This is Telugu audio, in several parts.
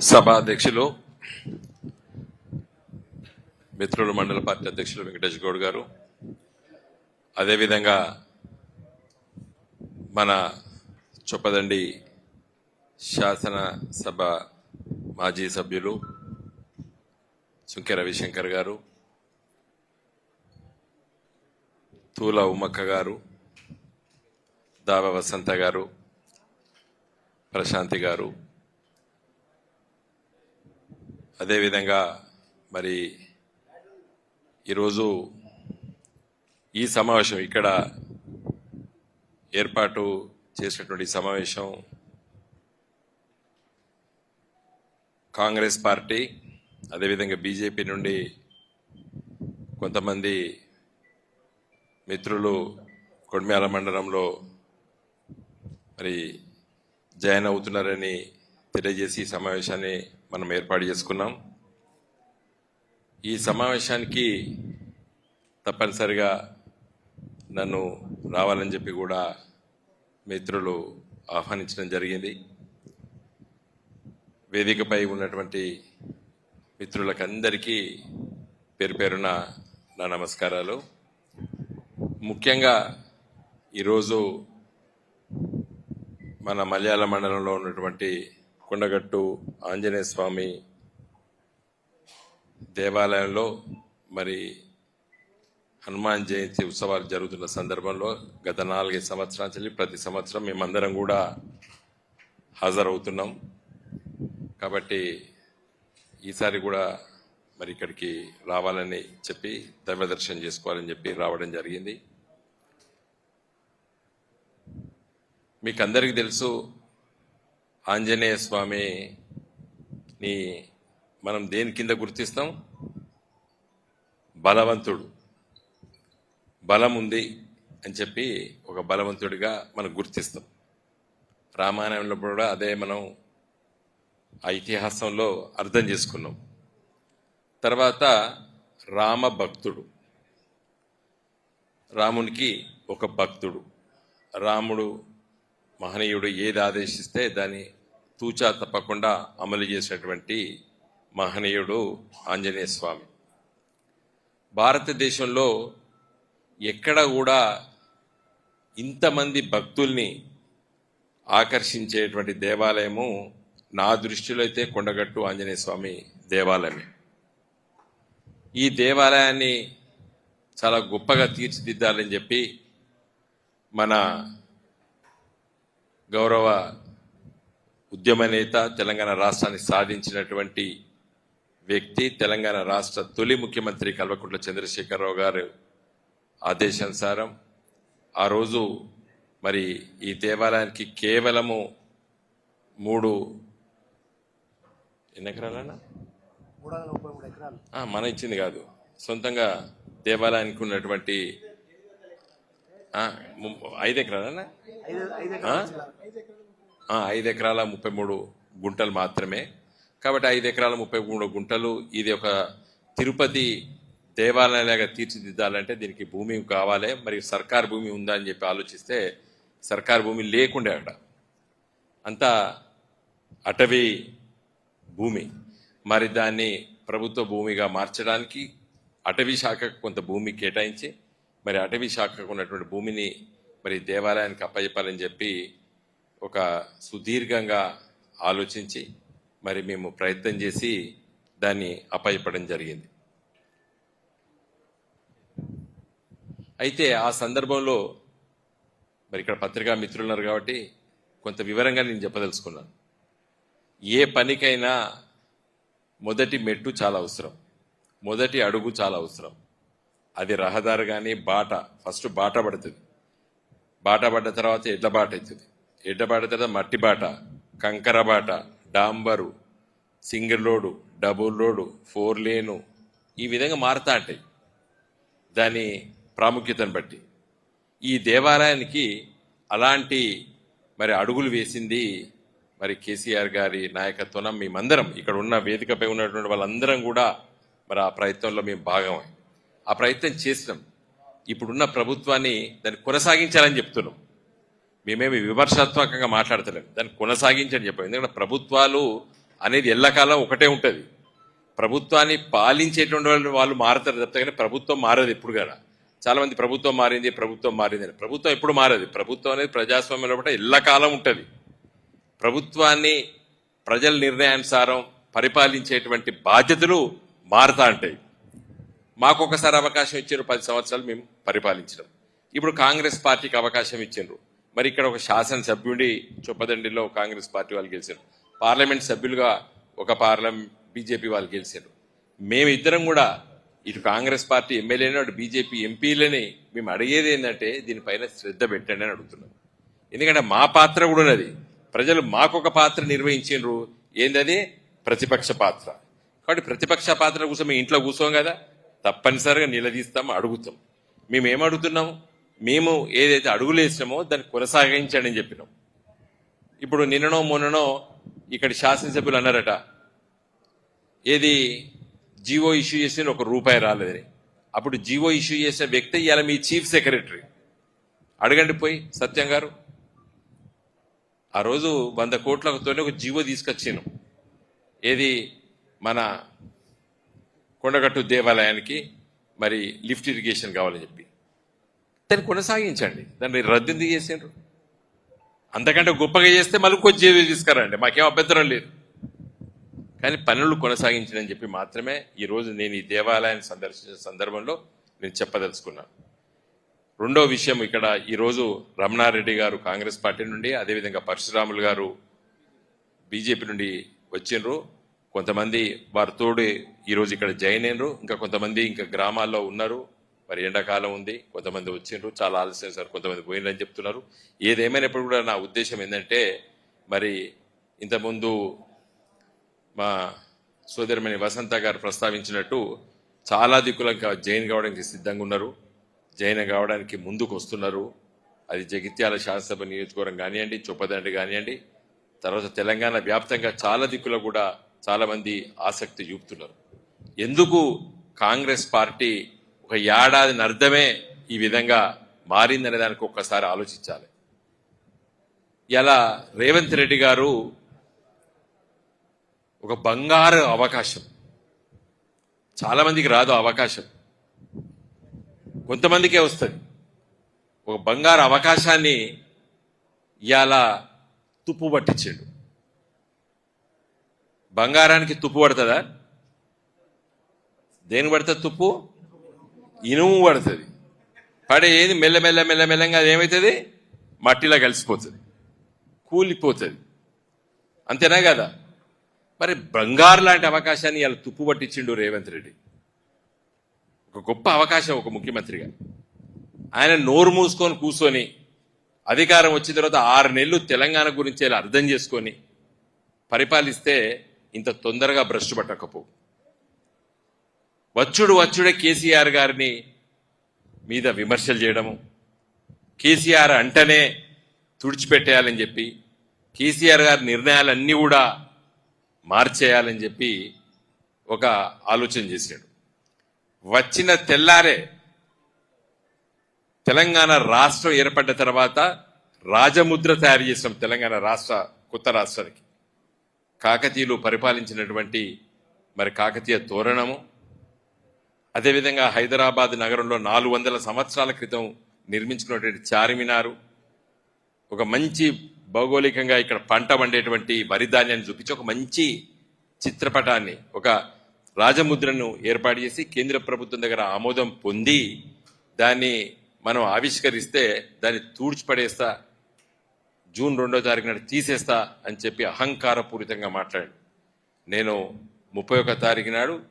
సభాధ్యక్షులు మిత్రులు మండల పార్టీ అధ్యక్షులు వెంకటేష్ గౌడ్ గారు. అదేవిధంగా మన చొప్పదండి శాసన సభ మాజీ సభ్యులు సుంకె రవిశంకర్ గారు తూల ఉమ్మక్క గారు దావ వసంత గారు ప్రశాంతి గారు అదేవిధంగా మరి ఈరోజు ఈ సమావేశం ఇక్కడ ఏర్పాటు చేసినటువంటి సమావేశం కాంగ్రెస్ పార్టీ అదేవిధంగా బీజేపీ నుండి కొంతమంది మిత్రులు కొడిమ్యాల మండలంలో మరి జాయిన్ అవుతున్నారని తెలియజేసి ఈ సమావేశాన్ని మనం ఏర్పాటు చేసుకున్నాం. ఈ సమావేశానికి తప్పనిసరిగా నన్ను రావాలని చెప్పి కూడా మిత్రులు ఆహ్వానించడం జరిగింది. వేదికపై ఉన్నటువంటి మిత్రులకందరికీ పేరు పేరున నా నమస్కారాలు. ముఖ్యంగా ఈరోజు మన మలయాళ మండలంలో ఉన్నటువంటి కొండగట్టు ఆంజనేయ స్వామి దేవాలయంలో మరి హనుమాన్ జయంతి ఉత్సవాలు జరుగుతున్న సందర్భంలో గత నాలుగైదు సంవత్సరాల నుంచి ప్రతి సంవత్సరం మేమందరం కూడా హాజరవుతున్నాం. కాబట్టి ఈసారి కూడా మరి ఇక్కడికి రావాలని చెప్పి దైవ దర్శనం చేసుకోవాలని చెప్పి రావడం జరిగింది. మీకు అందరికీ తెలుసు ఆంజనేయ స్వామిని మనం దేని కింద గుర్తిస్తాం? బలవంతుడు. బలం ఉంది అని చెప్పి ఒక బలవంతుడిగా మనం గుర్తిస్తాం. రామాయణంలో కూడా అదే మనం ఆ ఇతిహాసంలో అర్థం చేసుకున్నాం. తర్వాత రామ భక్తుడు. రామునికి ఒక భక్తుడు. రాముడు మహనీయుడు ఏది ఆదేశిస్తే దాన్ని తూచా తప్పకుండా అమలు చేసినటువంటి మహనీయుడు ఆంజనేయ స్వామి. భారతదేశంలో ఎక్కడ కూడా ఇంతమంది భక్తుల్ని ఆకర్షించేటువంటి దేవాలయము నా దృష్టిలో అయితే కొండగట్టు ఆంజనేయ స్వామి దేవాలయమే. ఈ దేవాలయాన్ని చాలా గొప్పగా తీర్చిదిద్దాలని చెప్పి మన గౌరవ ఉద్యమ నేత తెలంగాణ రాష్ట్రాన్ని సాధించినటువంటి వ్యక్తి తెలంగాణ రాష్ట్ర తొలి ముఖ్యమంత్రి కల్వకుంట్ల చంద్రశేఖరరావు గారు ఆదేశానుసారం ఆ రోజు మరి ఈ దేవాలయానికి కేవలము మూడు ఎన్ని ఎకరాలన్నా మన ఇచ్చింది కాదు. సొంతంగా దేవాలయానికి ఉన్నటువంటి ఐదు ఎకరాలన్నా ఐదు ఎకరాల ముప్పై మూడు గుంటలు మాత్రమే. కాబట్టి ఐదు ఎకరాల ముప్పై మూడు గుంటలు ఇది ఒక తిరుపతి దేవాలయంలాగా తీర్చిదిద్దాలంటే దీనికి భూమి కావాలి. మరి సర్కార్ భూమి ఉందా అని చెప్పి ఆలోచిస్తే సర్కార్ భూమి లేకుండే అక్కడ. అంతా అటవీ భూమి. మరి దాన్ని ప్రభుత్వ భూమిగా మార్చడానికి అటవీ శాఖకు కొంత భూమి కేటాయించి మరి అటవీ శాఖకు ఉన్నటువంటి భూమిని మరి దేవాలయానికి అప్పచెప్పాలని చెప్పి ఒక సుదీర్ఘంగా ఆలోచించి మరి మేము ప్రయత్నం చేసి దాన్ని అపాయపడడం జరిగింది. అయితే ఆ సందర్భంలో మరి ఇక్కడ పత్రికా మిత్రులు ఉన్నారు కాబట్టి కొంత వివరంగా నేను చెప్పదలుచుకున్నాను. ఏ పనికైనా మొదటి మెట్టు చాలా అవసరం. మొదటి అడుగు చాలా అవసరం. అది రహదారి కానీ బాట ఫస్ట్ బాట పడుతుంది. బాట పడ్డ తర్వాత ఎడ్ల బాట అవుతుంది ఎడ్డబాట తర్వాత మట్టి బాట డాంబరు single road double road four lane ఈ విధంగా మారుతా ఉంటాయి దాని ప్రాముఖ్యతను బట్టి. ఈ దేవాలయానికి అలాంటి మరి అడుగులు వేసింది మరి కేసీఆర్ గారి నాయకత్వం మేమందరం. ఇక్కడ ఉన్న వేదికపై ఉన్నటువంటి వాళ్ళందరం కూడా మరి ఆ ప్రయత్నంలో మేము భాగమే ఆ ప్రయత్నం చేసినాం. ఇప్పుడున్న ప్రభుత్వాన్ని దాన్ని కొనసాగించాలని చెప్తున్నాం. మేమేమి విమర్శాత్మకంగా మాట్లాడతలేము దాన్ని కొనసాగించని చెప్పాం ఎందుకంటే ప్రభుత్వాలు అనేది ఎల్లకాలం ఒకటే ఉంటుంది. ప్రభుత్వాన్ని పాలించేటువంటి వాళ్ళు వాళ్ళు మారతారు తప్ప కానీ ప్రభుత్వం మారదు ఎప్పుడు కదా చాలామంది ప్రభుత్వం మారింది ప్రభుత్వం మారింది అని. ప్రభుత్వం ఎప్పుడు మారదు. ప్రభుత్వం అనేది ప్రజాస్వామ్యంలో కూడా ఎల్లకాలం ఉంటుంది. ప్రభుత్వాన్ని ప్రజల నిర్ణయానుసారం పరిపాలించేటువంటి బాధ్యతలు మారుతా ఉంటాయి. మాకు ఒకసారి అవకాశం ఇచ్చారు పది సంవత్సరాలు మేము పరిపాలించడం ఇప్పుడు కాంగ్రెస్ పార్టీకి అవకాశం ఇచ్చిండ్రు మరి ఇక్కడ ఒక శాసనసభ్యుడి చొప్పదండిలో కాంగ్రెస్ పార్టీ వాళ్ళు గెలిచారు. పార్లమెంట్ సభ్యులుగా ఒక పార్లమెంట్ బీజేపీ వాళ్ళు గెలిచారు. మేమిద్దరం కూడా ఇటు కాంగ్రెస్ పార్టీ ఎమ్మెల్యేని అటు బీజేపీ ఎంపీలని మేము అడిగేది ఏంటంటే దీనిపైన శ్రద్ధ పెట్టండి అని అడుగుతున్నాం. ఎందుకంటే మా పాత్ర కూడా ఉన్నది. ప్రజలు మాకొక పాత్ర నిర్వహించిండ్రు ఏందది? ప్రతిపక్ష పాత్ర. కాబట్టి ప్రతిపక్ష పాత్ర కోసం మేము ఇంట్లో కూర్చోం కదా. తప్పనిసరిగా నిలదీస్తాం అడుగుతాం. మేము ఏం మేము ఏదైతే అడుగులు వేసినామో దాన్ని కొనసాగించండి అని చెప్పినాం. ఇప్పుడు నిన్ననో మొన్ననో ఇక్కడ శాసనసభ్యులు అన్నారట ఏది జీవో ఇష్యూ చేసిన ఒక రూపాయి రాలేదని. అప్పుడు జీవో ఇష్యూ చేసిన వ్యక్తి ఇవాళ మీ చీఫ్ సెక్రటరీ. అడగండి పోయి సత్యం గారు. ఆ రోజు వంద కోట్లతోనే ఒక జీవో తీసుకొచ్చాను ఏది మన కొండగట్టు దేవాలయానికి మరి లిఫ్ట్ ఇరిగేషన్ కావాలని చెప్పి. దాన్ని కొనసాగించండి. దాన్ని రద్దు ఎందుకు చేసిండ్రు? అంతకంటే గొప్పగా చేస్తే మళ్ళీ కొంచెం జీవో తీసుకురండి. మాకేం అభ్యంతరం లేదు. కానీ పనులు కొనసాగించడని చెప్పి మాత్రమే ఈరోజు నేను ఈ దేవాలయాన్ని సందర్శించిన సందర్భంలో నేను చెప్పదలుచుకున్నాను. రెండో విషయం ఇక్కడ ఈరోజు రమణారెడ్డి గారు కాంగ్రెస్ పార్టీ నుండి అదేవిధంగా పరశురాములు గారు బీజేపీ నుండి వచ్చిండ్రు. కొంతమంది వారి తోడు ఈరోజు ఇక్కడ జాయిన్ అయినరు. ఇంకా కొంతమంది ఇంకా గ్రామాల్లో ఉన్నారు. మరి ఎండాకాలం ఉంది కొంతమంది వచ్చిండ్రు చాలా ఆలస్యం సార్ కొంతమంది పోయిండ్రని చెప్తున్నారు. ఏదేమైనప్పుడు కూడా నా ఉద్దేశం ఏంటంటే మరి ఇంతకుముందు మా సోదరిమణి వసంత గారు ప్రస్తావించినట్టు చాలా దిక్కులంగా జైన్ కావడానికి సిద్ధంగా ఉన్నారు. జైన్ కావడానికి ముందుకు వస్తున్నారు. అది జగిత్యాల శాసనసభ నియోజకవర్గం కానివ్వండి చొప్పదండి కానివ్వండి తర్వాత తెలంగాణ వ్యాప్తంగా చాలా దిక్కులో కూడా చాలామంది ఆసక్తి చూపుతున్నారు. ఎందుకు కాంగ్రెస్ పార్టీ ఒక ఏడాది అర్థమే ఈ విధంగా మారిందనే దానికి ఒక్కసారి ఆలోచించాలి. ఇలా రేవంత్ రెడ్డి గారు ఒక బంగారు అవకాశం. చాలామందికి రాదు అవకాశం. కొంతమందికే వస్తుంది. ఒక బంగారు అవకాశాన్ని ఇలా తుప్పు పట్టించాడు. బంగారానికి తుప్పు పడుతుందా? దేని పడుతుంది తుప్పు? ఇనుము పడుతుంది పడేది మెల్లమెల్ల మెల్లమెల్లంగా అది ఏమవుతుంది మట్టిలో కలిసిపోతుంది. కూలిపోతుంది. అంతేనా కదా? మరి బంగారు లాంటి అవకాశాన్ని ఇలా తుప్పు పట్టించిండు రేవంత్ రెడ్డి. ఒక గొప్ప అవకాశం ఒక ముఖ్యమంత్రిగా. ఆయన నోరు మూసుకొని కూర్చొని అధికారం వచ్చిన తర్వాత ఆరు నెలలు తెలంగాణ గురించి ఇలా అర్థం చేసుకొని పరిపాలిస్తే ఇంత తొందరగా భ్రష్టు పట్టకపోవు. వచ్చుడు వచ్చుడే కేసీఆర్ గారిని మీద విమర్శలు చేయడము కేసీఆర్ అంటనే తుడిచిపెట్టేయాలని చెప్పి కేసీఆర్ గారి నిర్ణయాలన్నీ కూడా మార్చేయాలని చెప్పి ఒక ఆలోచన చేశాడు. వచ్చిన తెల్లారే తెలంగాణ రాష్ట్రం ఏర్పడ్డ తర్వాత రాజముద్ర తయారు చేసినాం తెలంగాణ రాష్ట్ర కొత్త రాష్ట్రానికి కాకతీయులు పరిపాలించినటువంటి మరి కాకతీయ తోరణము అదేవిధంగా హైదరాబాద్ నగరంలో నాలుగు వందల సంవత్సరాల క్రితం నిర్మించుకున్నటువంటి చార్మినారు. ఒక మంచి భౌగోళికంగా ఇక్కడ పంట పండేటువంటి వరిధాన్యాన్ని చూపించి ఒక మంచి చిత్రపటాన్ని ఒక రాజముద్రను ఏర్పాటు చేసి కేంద్ర ప్రభుత్వం దగ్గర ఆమోదం పొంది దాన్ని మనం ఆవిష్కరిస్తే దాన్ని తూడ్చిపడేస్తా జూన్ రెండో తారీఖు నాడు తీసేస్తా అని చెప్పి అహంకారపూరితంగా మాట్లాడాడు. నేను ముప్పై ఒక తారీఖు నాడు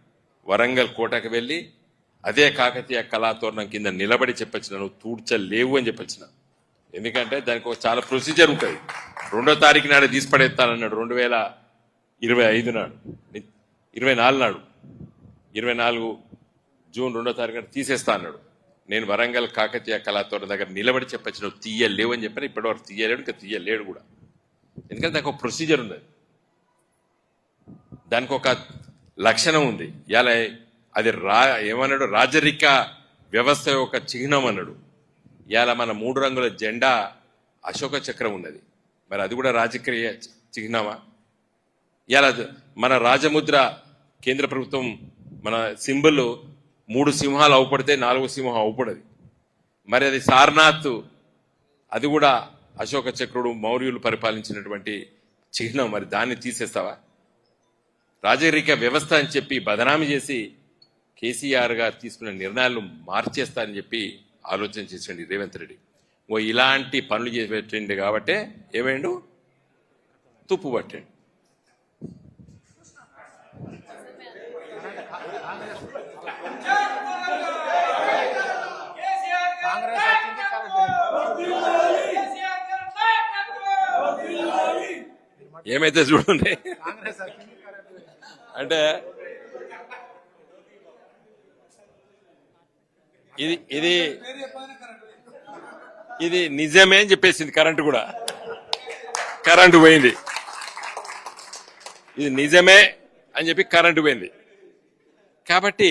వరంగల్ కోటకు వెళ్ళి అదే కాకతీయ కళాతోరణం కింద నిలబడి చెప్పొచ్చిన నువ్వు తూడ్చలేవు అని చెప్పొచ్చిన ఎందుకంటే దానికి ఒక చాలా ప్రొసీజర్ ఉంటుంది. రెండో తారీఖు నాడు తీసి పడేస్తానన్నాడు రెండు వేల ఇరవై ఐదు నాడు. ఇరవై నాలుగు నాడు. ఇరవై నాలుగు జూన్ రెండో తారీఖు నాడు తీసేస్తా అన్నాడు నేను వరంగల్ కాకతీయ కళాతోరణం దగ్గర నిలబడి చెప్పొచ్చు నువ్వు తీయలేవు అని చెప్పాను ఇప్పటివరకు తీయలేడు ఇంకా తీయలేడు కూడా. ఎందుకంటే దానికి ఒక ప్రొసీజర్ ఉన్నది. దానికి ఒక లక్షణం ఉంది. ఇలా అది రా ఏమన్నాడు? రాజరిక వ్యవస్థ యొక్క చిహ్నం అన్నాడు. ఇవాళ మన మూడు రంగుల జెండా అశోక చక్రం ఉన్నది. మరి అది కూడా రాజకీయ చిహ్నమా? ఇవాళ మన రాజముద్ర కేంద్ర ప్రభుత్వం మన సింబల్ మూడు సింహాలు అవుపడితే నాలుగు సింహం అవుపడది. మరి అది సారనాథ్ అది కూడా అశోక చక్రుడు మౌర్యులు పరిపాలించినటువంటి చిహ్నం. మరి దాన్ని తీసేస్తావా? రాజరిక వ్యవస్థ అని చెప్పి బదనామి చేసి కేసీఆర్ గారు తీసుకున్న నిర్ణయాలను మార్చేస్తారని చెప్పి ఆలోచన చేసండి రేవంత్ రెడ్డి. ఓ ఇలాంటి పనులు చేసి పెట్టండి కాబట్టే ఏమైండు? తుప్పు పట్టండి. ఏమైతే చూడండి. అంటే ఇది ఇది ఇది నిజమే అని చెప్పేసింది కరెంటు కూడా. కరెంటు పోయింది. ఇది నిజమే అని చెప్పి కరెంటు పోయింది. కాబట్టి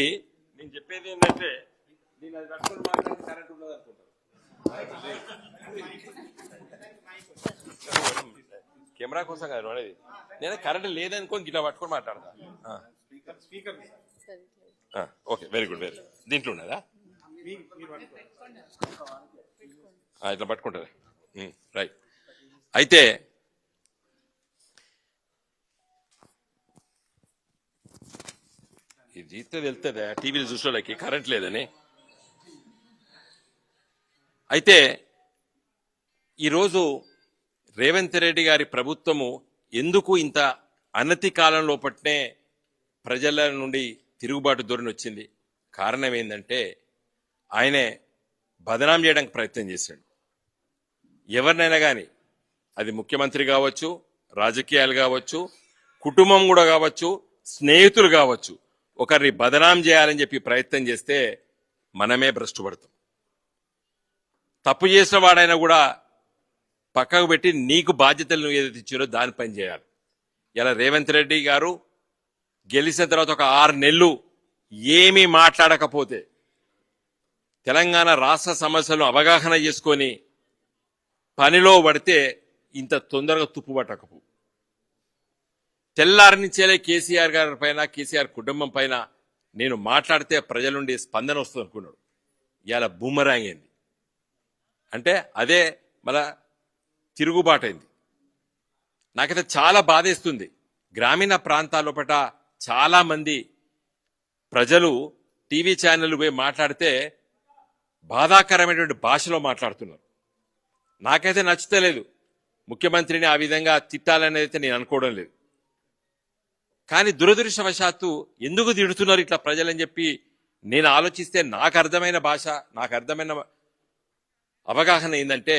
నేను చెప్పేది ఏంటంటే నేను అది పట్టుకొని మాట్లాడితే కరెంటు ఉండదు కెమెరా కోసం కాదు అనేది నేను కరెంట్ లేదనుకోని గిట్లా పట్టుకొని మాట్లాడతా. ఓకే వెరీ గుడ్ వెరీ దీంట్లో ఉన్నదా? ఇట్లా పట్టుకుంటారు రైట్ అయితే ఇది తీస్తే వెళ్తుందా టీవీలో చూసేవాళ్ళకి కరెంట్ లేదని. అయితే ఈరోజు రేవంత్ రెడ్డి గారి ప్రభుత్వము ఎందుకు ఇంత అనతి కాలంలో పట్నే ప్రజల నుండి తిరుగుబాటు ధోరణి వచ్చింది? కారణం ఏంటంటే ఆయనే బదనాం చేయడానికి ప్రయత్నం చేశాడు. ఎవరినైనా కానీ అది ముఖ్యమంత్రి కావచ్చు రాజకీయాలు కావచ్చు కుటుంబం కూడా కావచ్చు స్నేహితులు కావచ్చు ఒకరిని బదనాం చేయాలని చెప్పి ప్రయత్నం చేస్తే మనమే భ్రష్టు పడతాం తప్పు చేసిన వాడైనా కూడా పక్కకు పెట్టి నీకు బాధ్యతలు నువ్వు ఏదైతే ఇచ్చారో దాని పని చేయాలి. ఇలా రేవంత్ రెడ్డి గారు గెలిచిన తర్వాత ఒక ఆరు నెలలు ఏమీ మాట్లాడకపోతే తెలంగాణ రాష్ట్ర సమస్యలను అవగాహన చేసుకొని పనిలో పడితే ఇంత తొందరగా తుప్పు పట్టకపో. తెల్లారి నుంచేలే కేసీఆర్ గారి పైన కేసీఆర్ కుటుంబం పైన నేను మాట్లాడితే ప్రజల నుండి స్పందన వస్తుంది అనుకున్నాడు. ఇలా బూమరాంగ్ అయింది. అంటే అదే మళ్ళా తిరుగుబాటైంది నాకైతే చాలా బాధేస్తుంది. గ్రామీణ ప్రాంతాల పట చాలా మంది ప్రజలు టీవీ ఛానల్ పోయి మాట్లాడితే బాధాకరమైనటువంటి భాషలో మాట్లాడుతున్నారు. నాకైతే నచ్చుతలేదు ముఖ్యమంత్రిని ఆ విధంగా తిట్టాలని అయితే నేను అనుకోవడం లేదు. కానీ దురదృష్టవశాత్తు ఎందుకు తిడుతున్నారు ఇట్లా ప్రజలని చెప్పి నేను ఆలోచిస్తే నాకు అర్థమైన భాష నాకు అర్థమైన అవగాహన ఏంటంటే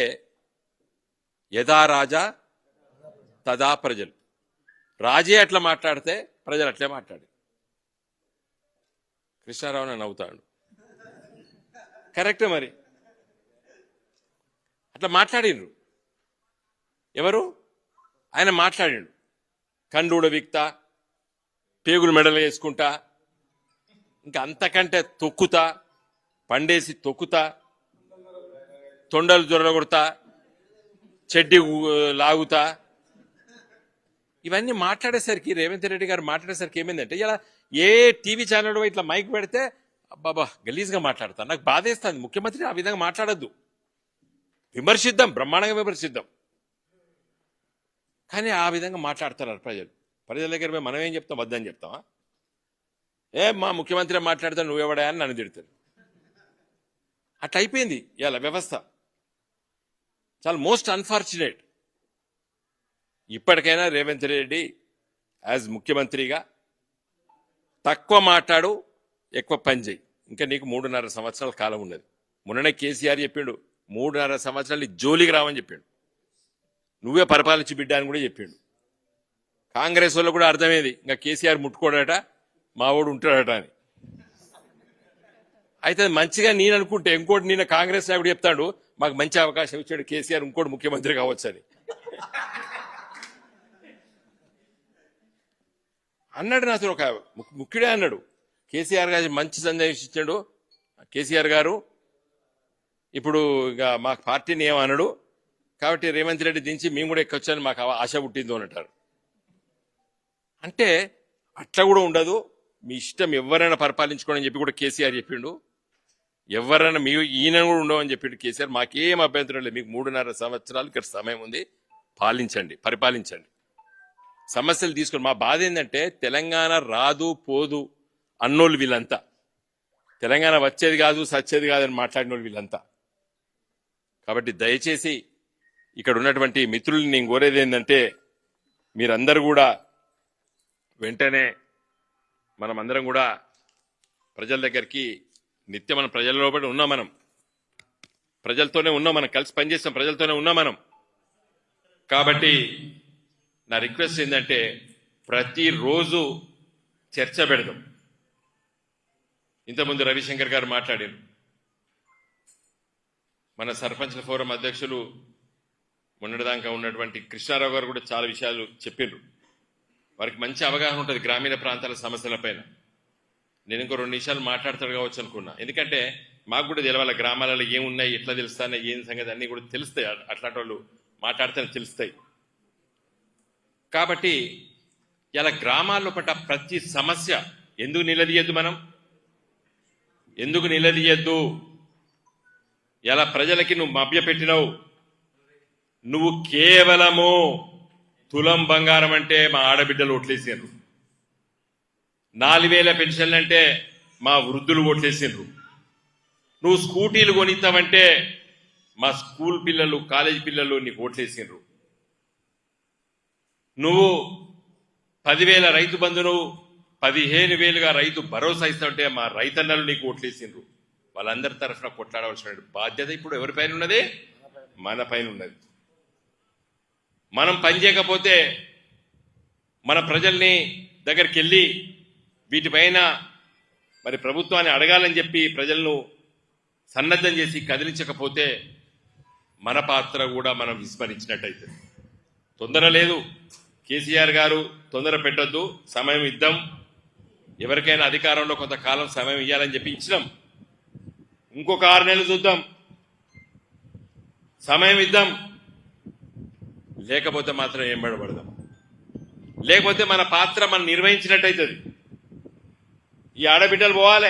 యథా రాజా తదా ప్రజలు. రాజే అట్లా మాట్లాడితే ప్రజలు అట్లే మాట్లాడు కృష్ణారావు నన్ను నవ్వుతాడు. కరెక్టే మరి. అట్లా మాట్లాడిండ్రు. ఎవరు? ఆయన మాట్లాడిండు. కండూడ విక్త పేగులు మెడలు వేసుకుంటా ఇంకా అంతకంటే తొక్కుతా పండేసి తొక్కుతా తొండలు దొరగొడతా చెడ్డి లాగుతా. ఇవన్నీ మాట్లాడేసరికి రేవంత్ రెడ్డి గారు మాట్లాడేసరికి ఏమైందంటే ఇలా ఏ టీవీ ఛానల్ ఇట్లా మైక్ పెడితే అబ్బాబా గలీజ్గా మాట్లాడతాను నాకు బాధేస్తుంది. ముఖ్యమంత్రి ఆ విధంగా మాట్లాడద్దు. విమర్శిద్దాం బ్రహ్మాండంగా విమర్శిద్దాం. కానీ ఆ విధంగా మాట్లాడుతున్నారు ప్రజలు. ప్రజల దగ్గర పోయి మనం ఏం చెప్తాం? వద్దని చెప్తామా? ఏ మా ముఖ్యమంత్రి మాట్లాడితే నువ్వెవడా అని నన్ను తిడతారు. అట్లా అయిపోయింది ఇవాళ వ్యవస్థ. చాలా మోస్ట్ అన్ఫార్చునేట్. ఇప్పటికైనా రేవంత్ రెడ్డి యాజ్ ముఖ్యమంత్రిగా తక్కువ మాట్లాడు ఎక్కువ పని చేయి. ఇంకా నీకు మూడున్నర సంవత్సరాల కాలం ఉన్నది. మొన్ననే కేసీఆర్ చెప్పిండు మూడున్నర సంవత్సరాలు నీ జోలికి రావని చెప్పాడు. నువ్వే పరిపాలించి బిడ్డ అని కూడా చెప్పిండు. కాంగ్రెస్ వాళ్ళు కూడా అర్థమైంది ఇంకా కేసీఆర్ ముట్టుకోడట మా వాడు ఉంటాడట అని. అయితే అది మంచిగా నేను అనుకుంటే ఇంకోటి నేను కాంగ్రెస్ నాయకుడు చెప్తాడు మాకు మంచి అవకాశం ఇచ్చాడు కేసీఆర్ ఇంకోటి ముఖ్యమంత్రి కావచ్చని అన్నాడు నాతో ఒక ముఖ్యుడే అన్నాడు కేసీఆర్ గారు మంచి సందేశం ఇచ్చాడు. కేసీఆర్ గారు ఇప్పుడు ఇక మా పార్టీని ఏమనడు కాబట్టి రేవంత్ రెడ్డి దించి మేము కూడా ఎక్కొచ్చని మాకు ఆశ పుట్టింది అంటారు. అంటే అట్లా కూడా ఉండదు. మీ ఇష్టం ఎవరైనా పరిపాలించుకోండి అని చెప్పి కూడా కేసీఆర్ చెప్పిండు. ఎవరైనా మీ ఈయన కూడా ఉండవని చెప్పిండు కేసీఆర్ మాకేం అభ్యంతరం లేదు. మీకు మూడున్నర సంవత్సరాలు ఇక్కడ సమయం ఉంది. పాలించండి పరిపాలించండి. సమస్యలు తీసుకొని మా బాధ ఏంటంటే తెలంగాణ రాదు పోదు. అన్నోళ్ళు వీళ్ళంతా. తెలంగాణ వచ్చేది కాదు సచ్చేది కాదని మాట్లాడిన వాళ్ళు వీళ్ళంతా. కాబట్టి దయచేసి ఇక్కడ ఉన్నటువంటి మిత్రుల్ని నేను కోరేది ఏంటంటే మీరందరూ కూడా వెంటనే మనమందరం కూడా ప్రజల దగ్గరికి నిత్యం మనం ప్రజల లోపల ఉన్నాం మనం. ప్రజలతోనే ఉన్నాం మనం కలిసి పనిచేస్తాం ప్రజలతోనే ఉన్నాం మనం. కాబట్టి నా రిక్వెస్ట్ ఏంటంటే ప్రతిరోజు చర్చ పెడదాం. ఇంతకుముందు రవిశంకర్ గారు మాట్లాడారు. మన సర్పంచ్ల ఫోరం అధ్యక్షులు మొన్నటిదాకా ఉన్నటువంటి కృష్ణారావు గారు కూడా చాలా విషయాలు చెప్పిండ్రు వారికి మంచి అవగాహన ఉంటుంది గ్రామీణ ప్రాంతాల సమస్యలపైన నేను ఇంకో రెండు నిమిషాలు మాట్లాడతాడు కావచ్చు అనుకున్నా. ఎందుకంటే మాకు కూడా తెలవాలి గ్రామాలలో ఏమున్నాయి ఎట్లా తెలుస్తాయి ఏం సంగతి అన్నీ కూడా తెలుస్తాయి. అట్లాంటి వాళ్ళు మాట్లాడితేనే తెలుస్తాయి. కాబట్టి ఇలా గ్రామాల్లో పట్ల ప్రతి సమస్య ఎందుకు నిలదీయద్దు మనం? ఎందుకు నిలదీయద్దు? ఎలా ప్రజలకి నువ్వు మభ్యపెట్టినావు? నువ్వు కేవలము తులం బంగారం అంటే మా ఆడబిడ్డలు ఓట్లేసారు నాలుగు వేల పెన్షన్లు అంటే మా వృద్ధులు ఓట్లేసిండ్రు నువ్వు స్కూటీలు కొనిస్తావంటే మా స్కూల్ పిల్లలు కాలేజీ పిల్లలు నీకు ఓట్లేసిండ్రు నువ్వు పదివేల రైతు బంధువు పదిహేను వేలుగా రైతు భరోసా ఇస్తుంటే మా రైతన్నలు నీకు ఓట్లేసిండ్రు. వాళ్ళందరి తరఫున కొట్లాడవలసిన బాధ్యత ఇప్పుడు ఎవరి పైన ఉన్నది? మన పైన ఉన్నది. మనం పని చేయకపోతే మన ప్రజల్ని దగ్గరికి వెళ్ళి వీటిపైన మరి ప్రభుత్వాన్ని అడగాలని చెప్పి ప్రజలను సన్నద్ధం చేసి కదిలించకపోతే మన పాత్ర కూడా మనం విస్మరించినట్టయితే. తొందర లేదు. కేసీఆర్ గారు తొందర పెట్టొద్దు. సమయం ఇద్దాం. ఎవరికైనా అధికారంలో కొంతకాలం సమయం ఇవ్వాలని చెప్పి ఇచ్చినాం. ఇంకొక ఆరు నెలలు చూద్దాం. సమయం ఇద్దాం. లేకపోతే మాత్రం ఏం పడబడదాం లేకపోతే మన పాత్ర మనం నిర్వహించినట్టయితుంది. ఈ ఆడబిడ్డలు పోవాలి.